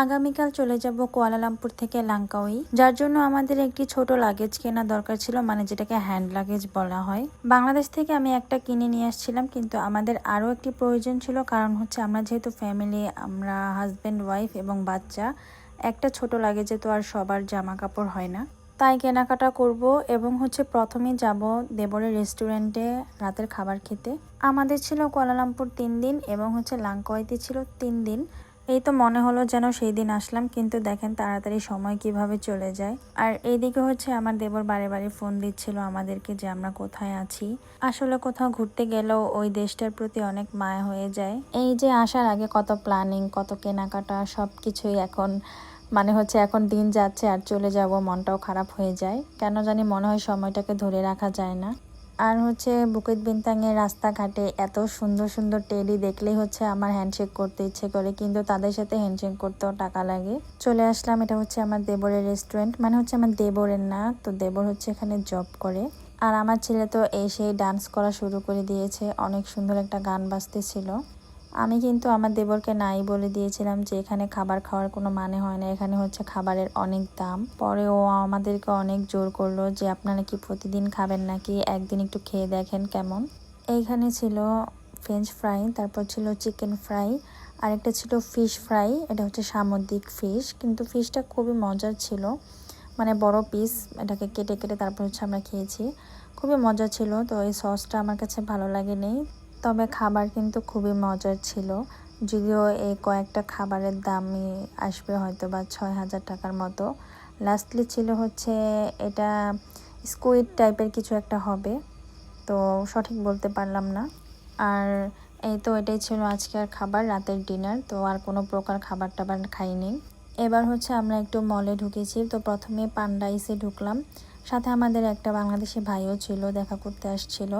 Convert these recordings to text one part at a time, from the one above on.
আগামীকাল চলে যাব কুয়ালালামপুর থেকে লাঙ্কাউই, যার জন্য আমাদের একটি ছোট লাগেজ কেনা দরকার ছিল মানে যেটাকে হ্যান্ড লাগেজ বলা হয়। বাংলাদেশ থেকে আমি একটা কিনে নিয়ে আসছিলাম, কিন্তু আমাদের আরও একটি প্রয়োজন ছিল, কারণ হচ্ছে আমরা যেহেতু ফ্যামিলি আমরা হাজব্যান্ড ওয়াইফ এবং বাচ্চা, একটা ছোট লাগেজে তো আর সবার জামা কাপড় হয় না। তাই কেনাকাটা করব এবং হচ্ছে প্রথমেই যাব দেবরের রেস্টুরেন্টে রাতের খাবার খেতে। আমাদের ছিল কুয়ালালামপুর তিন দিন এবং হচ্ছে লাঙ্কাওয়াইতে ছিল তিন দিন। এই তো মনে হলো যেন সেই দিন আসলাম, কিন্তু দেখেন তাড়াতাড়ি সময় কীভাবে চলে যায়। আর এইদিকে হচ্ছে আমার দেবর বারে বারে ফোন দিচ্ছিল আমাদেরকে যে আমরা কোথায় আছি। আসলে কোথাও ঘুরতে গেলেও ওই দেশটার প্রতি অনেক মায়া হয়ে যায়। এই যে আসার আগে কত প্ল্যানিং কত কেনাকাটা সব কিছুই এখন মানে হচ্ছে এখন দিন যাচ্ছে আর চলে যাব, মনটাও খারাপ হয়ে যায়। কেন জানি মনে হয় সময়টাকে ধরে রাখা যায় না। আর হচ্ছে বুকিত বিনতাংয়ের রাস্তাঘাটে এত সুন্দর সুন্দর টেডি দেখলেই হচ্ছে আমার হ্যান্ডশেক করতে ইচ্ছে করে, কিন্তু তাদের সাথে হ্যান্ডশেক করতেও টাকা লাগে। চলে আসলাম, এটা হচ্ছে আমার দেবরের রেস্টুরেন্ট মানে হচ্ছে আমার দেবরের না, তো দেবর হচ্ছে এখানে জব করে। আর আমার ছেলে তো এসেই ডান্স করা শুরু করে দিয়েছে, অনেক সুন্দর একটা গান বাজতেছিল। আমি কিন্তু আমার দেবরকে নাই বলে দিয়েছিলাম যে এখানে খাবার খাওয়ার কোনো মানে হয় না। এখানে হচ্ছে খাবারের অনেক দাম। পরে ও আমাদেরকে অনেক জোর করল যে, আপনারা কি প্রতিদিন খাবেন নাকি? একদিন একটু খেয়ে দেখেন কেমন। এইখানে ছিল ফ্রেঞ্চ ফ্রাই তারপর ছিল চিকেন ফ্রাই আরেকটা ছিল ফিশ ফ্রাই এটা হচ্ছে সামুদ্রিক ফিশ কিন্তু ফিশটা খুবই মজার ছিল। মানে বড় পিস এটাকে কেটে কেটে তারপর হচ্ছে আমরা খেয়েছি। খুবই মজা ছিল। তো এই সসটা আমার কাছে ভালো লাগেনি। তবে খাবার কিন্তু খুবই মজার ছিল। যদিও এই কয়েকটা খাবারের দামই আসবে হয়তো বা ছয় হাজার টাকার মতো। লাস্টলি ছিল হচ্ছে এটা স্কুইড টাইপের কিছু একটা হবে। তো সঠিক বলতে পারলাম না। আর এই তো এটাই ছিল আজকের খাবার, রাতের ডিনার তো আর কোনো প্রকার খাবার টাবার খাইনি। এবার হচ্ছে আমরা একটু মলে ঢুকেছি। তো প্রথমে পান্ডাইসে ঢুকলাম। সাথে আমাদের একটা বাংলাদেশি ভাইও ছিল, দেখা করতে আসছিল।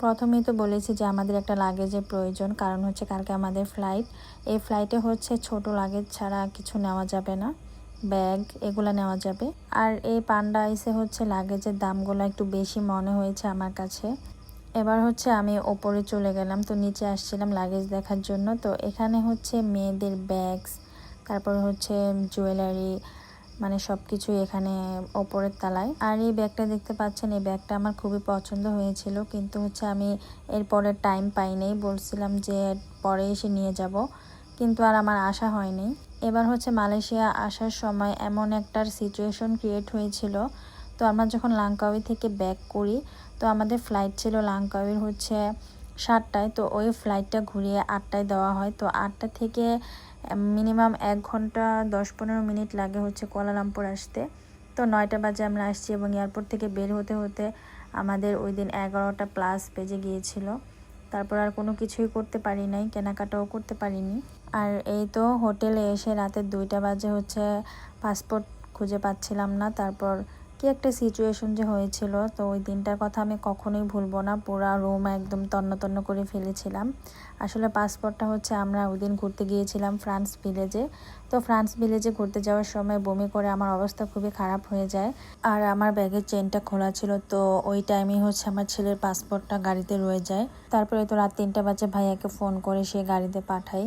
প্রথমেই তো বলেছি যে আমাদের একটা লাগেজের প্রয়োজন, কারণ হচ্ছে কালকে আমাদের ফ্লাইট এই ফ্লাইটে হচ্ছে ছোট লাগেজ ছাড়া কিছু নেওয়া যাবে না ব্যাগ এগুলো নেওয়া যাবে। আর এই পান্ডা আইসে হচ্ছে লাগেজের দামগুলো একটু বেশি মনে হয়েছে আমার কাছে। এবার হচ্ছে আমি ওপরে চলে গেলাম, তো নিচে আসছিলাম লাগেজ দেখার জন্য। তো এখানে হচ্ছে মেয়েদের ব্যাগস তারপর হচ্ছে জুয়েলারি মানে সব কিছু এখানে ওপরের তালায়। আর এই ব্যাগটা দেখতে পাচ্ছেন, এই ব্যাগটা আমার খুবই পছন্দ হয়েছিল। কিন্তু হচ্ছে আমি এরপরে টাইম পাইনি, বলছিলাম যে পরে এসে নিয়ে যাব। কিন্তু আর আমার আশা হয়নি। এবার হচ্ছে মালয়েশিয়া আসার সময় এমন একটা সিচুয়েশন ক্রিয়েট হয়েছিল। তো আমরা যখন লাংকাউই থেকে ব্যাক করি, তো আমাদের ফ্লাইট ছিল লাংকাউইর হচ্ছে সাতটায়। তো ওই ফ্লাইটটা ঘুরিয়ে আটটায় দেওয়া হয়। তো আটটা থেকে মিনিমাম এক ঘণ্টা, দশ পনেরো মিনিট লাগে হচ্ছে কোয়ালালামপুর আসতে। তো নয়টা বাজে আমরা আসছি এবং এয়ারপোর্ট থেকে বের হতে হতে আমাদের ওই দিন এগারোটা প্লাস বেজে গিয়েছিল। তারপর আর কোনো কিছুই করতে পারি নাই, কেনাকাটাও করতে পারিনি। আর এই তো হোটেলে এসে রাতের দুইটা বাজে হচ্ছে, পাসপোর্ট খুঁজে পাচ্ছিলাম না। তারপর কি একটা সিচুয়েশন যে হয়েছিল, তো ওই দিনটার কথা আমি কখনোই ভুলবো না। পুরা রুম একদম তন্ন তন্ন করে ফেলেছিলাম। আসলে পাসপোর্টটা হচ্ছে আমরা ওই দিন ঘুরতে গিয়েছিলাম ফ্রান্স ভিলেজে তো ফ্রান্স ভিলেজে ঘুরতে যাওয়ার সময় বমি করে আমার অবস্থা খুবই খারাপ হয়ে যায়। আর আমার ব্যাগের চেনটা খোলা ছিল, তো ওই টাইমেই হচ্ছে আমার ছেলের পাসপোর্টটা গাড়িতে রয়ে যায়। তারপরে তো রাত তিনটা বাজে, ভাইয়াকে ফোন করে সে গাড়িতে পাঠাই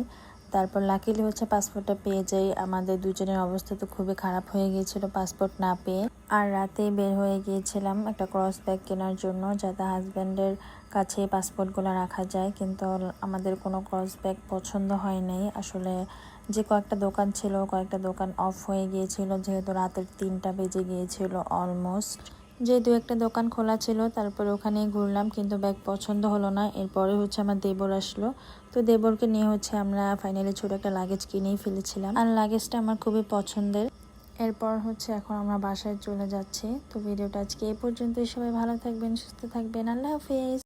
তারপর লাকিলি হচ্ছে পাসপোর্টটা পেয়ে যাই। আমাদের দুজনের অবস্থা তো খুবই খারাপ হয়ে গিয়েছিল পাসপোর্ট না পেয়ে। আর রাতে বের হয়ে গিয়েছিলাম একটা ক্রস ব্যাগ কেনার জন্য, যাতে হাজব্যান্ডের কাছে পাসপোর্টগুলো রাখা যায়। কিন্তু আমাদের কোনো ক্রস ব্যাগ পছন্দ হয় নাই। আসলে যে কয়েকটা দোকান ছিল, কয়েকটা দোকান অফ হয়ে গিয়েছিল, যেহেতু রাতের তিনটা বেজে গিয়েছিল অলমোস্ট যে দু একটা দোকান খোলা ছিল, তারপর ওখানে ঘুরলাম, কিন্তু ব্যাগ পছন্দ হলো না। এরপরে হচ্ছে আমার দেবর আসলো। তো দেবরকে নিয়ে হচ্ছে আমরা ফাইনালি ছোট একটা লাগেজ কিনেই ফেলেছিলাম। আর লাগেজটা আমার খুবই পছন্দের। এরপর হচ্ছে এখন আমরা বাসায় চলে যাচ্ছি। তো ভিডিওটা আজকে এ পর্যন্তই। সবাই ভালো থাকবেন, সুস্থ থাকবেন। আল্লাহ হাফিজ।